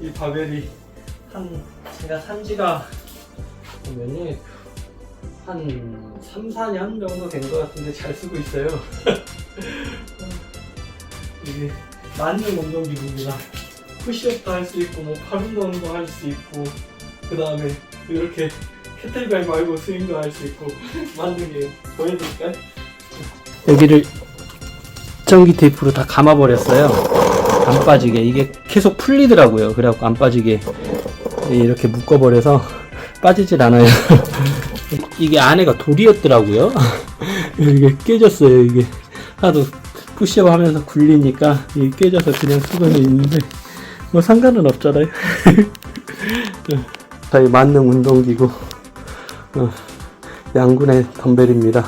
이 바벨이 한 제가 산 지가 몇 년이 한 3, 4년 정도 된 것 같은데 잘 쓰고 있어요. 이게 맞는 운동기구입니다. 푸시업도 할 수 있고 뭐 팔 운동도 할 수 있고 그 다음에 이렇게 캐틀벨 말고 스윙도 할 수 있고 만든 게 보여드릴까요? 여기를 전기 테이프로 다 감아버렸어요. 안 빠지게 이게 계속 풀리더라고요. 그래갖고 안 빠지게 이렇게 묶어버려서 빠지질 않아요. 이게 안에가 돌이었더라고요. 이게 깨졌어요. 이게 하도 푸시업 하면서 굴리니까 이게 깨져서 그냥 쓰고는 있는데 뭐 상관은 없잖아요. 저희 만능 운동기구 어, 양군의 덤벨입니다.